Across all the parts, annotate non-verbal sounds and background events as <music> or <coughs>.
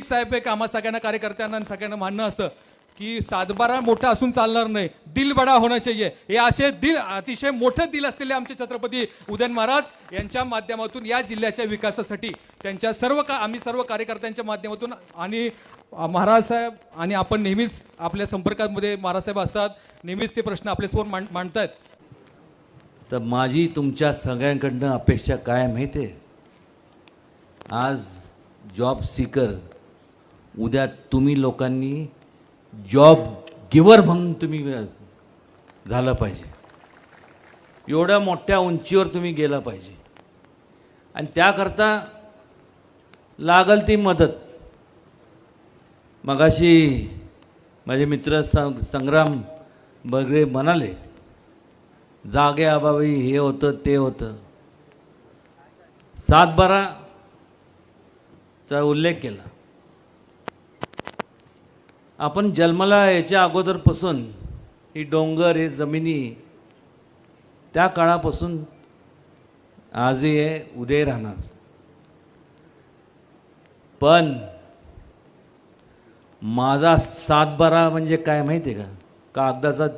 नेहमीच साहेब एक आम्हा सगळ्यांना कार्यकर्त्यांना आणि सगळ्यांना म्हणणं असतं की सातबारा मोठा असून चालणार नाही. दिल बडा होणं चाहिए. हे असे दिल अतिशय मोठं दिल असलेले आमचे छत्रपती उदयन महाराज यांच्या माध्यमातून या जिल्ह्याच्या विकासासाठी त्यांच्या सर्व का आम्ही सर्व कार्यकर्त्यांच्या माध्यमातून आणि महाराज साहेब आणि आपण नेहमीच आपल्या संपर्कामध्ये महाराज साहेब असतात. नेहमीच ते प्रश्न आपल्यासमोर मांड मांडतायत. तर माझी तुमच्या सगळ्यांकडनं अपेक्षा काय माहिती आहे आज जॉब सीकर उद्या तुम्ही लोकांनी जॉब गिवर म्हणून तुम्ही झालं पाहिजे. एवढ्या मोठ्या उंचीवर तुम्ही गेला पाहिजे. आणि त्याकरता लागल ती मदत. मगाशी माझे मित्र सं संग्राम बगरे म्हणाले जागे अभावी हे होतं ते होतं. सातबाराचा उल्लेख केला. आपण जन्माला याच्या अगोदरपासून ही डोंगर हे जमिनी त्या काळापासून आजही हे उदय राहणार. पण माझा सातबारा म्हणजे काय माहिती आहे का कागदाचा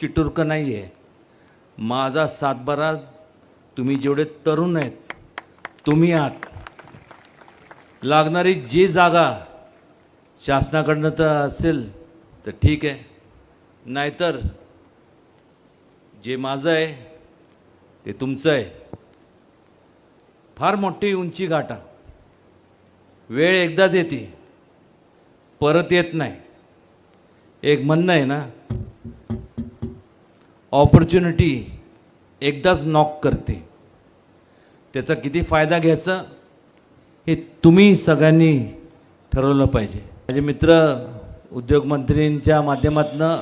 चिटुर्क नाही आहे माझा सातबारा तुम्ही जेवढे तरुण आहेत तुम्ही आहात. लागणारी जी जागा शासनाकडनं तर असेल तर ठीक आहे. नाहीतर जे माझं आहे ते तुमचं आहे. फार मोठी उंची गाठा. वेळ एकदाच येते परत येत नाही. एक म्हणणं आहे ना ऑपॉर्च्युनिटी एकदाच नॉक करते. त्याचा किती फायदा घ्यायचा हे तुम्ही सगळ्यांनी ठरवलं पाहिजे. माझे मित्र उद्योगमंत्रींच्या माध्यमातनं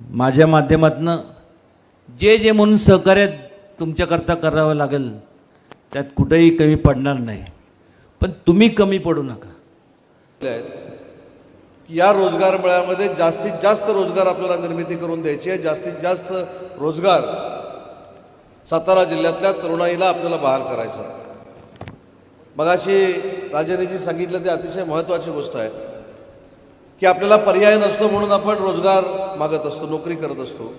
माझ्या माध्यमातनं जे जे म्हणून सहकार्य तुमच्याकरता करावं लागेल त्यात कुठेही कमी पडणार नाही. पण तुम्ही कमी पडू नका. या रोजगार मेळ्यामध्ये जास्तीत जास्त रोजगार आपल्याला निर्मिती करून द्यायची आहे. जास्तीत जास्त रोजगार सातारा जिल्ह्यातल्या तरुणाईला आपल्याला बहाल करायचं मगाशी राजाने जी सांगितलं ते अतिशय महत्त्वाची गोष्ट आहे. की आपल्याला पर्याय नसतो म्हणून आपण रोजगार मागत असतो नोकरी करत असतो.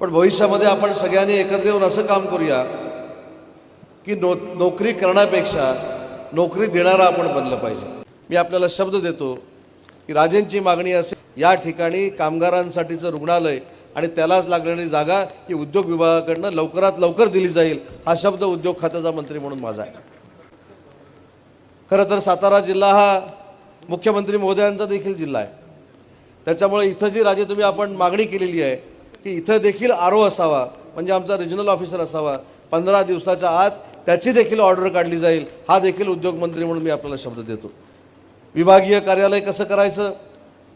पण भविष्यामध्ये आपण सगळ्यांनी एकत्र येऊन असं काम करूया की नो नोकरी करण्यापेक्षा नोकरी देणारा आपण बनलं पाहिजे. मी आपल्याला शब्द देतो की राजेंची मागणी असे या ठिकाणी कामगारांसाठीचं रुग्णालय आणि त्यालाच लागलेली जागा ही उद्योग विभागाकडनं लवकरात लवकर दिली जाईल हा शब्द उद्योग खात्याचा मंत्री म्हणून माझा आहे. खरं तर सातारा जिल्हा हा मुख्यमंत्री महोदयांचा देखील जिल्हा आहे. त्याच्यामुळे इथं जी राजे तुम्ही आपण मागणी केलेली आहे की इथं देखील आर ओ असावा म्हणजे आमचा रिजनल ऑफिसर असावा पंधरा दिवसाच्या आत त्याची देखील ऑर्डर काढली जाईल हा देखील उद्योगमंत्री म्हणून मी आपल्याला शब्द देतो. विभागीय कार्यालय कसं करायचं?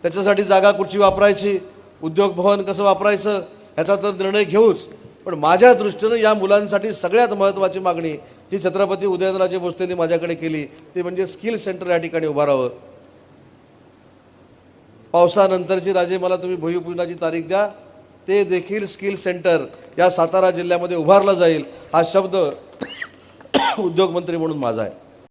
त्याच्यासाठी जागा कुठची वापरायची? उद्योग भवन कसं वापरायचं? ह्याचा तर निर्णय घेऊच. पण माझ्या दृष्टीनं या मुलांसाठी सगळ्यात महत्त्वाची मागणी जी छत्रपती उदयनराजे भोसलेंनी माझ्याकडे केली ती म्हणजे स्किल सेंटर या ठिकाणी उभारावं पावसानंतरची राजे मला तुम्ही भूमिपूजनाची तारीख द्या. ते देखील स्किल सेंटर या सातारा जिल्ह्यामध्ये उभारलं जाईल हा शब्द <coughs> उद्योगमंत्री म्हणून माझा आहे.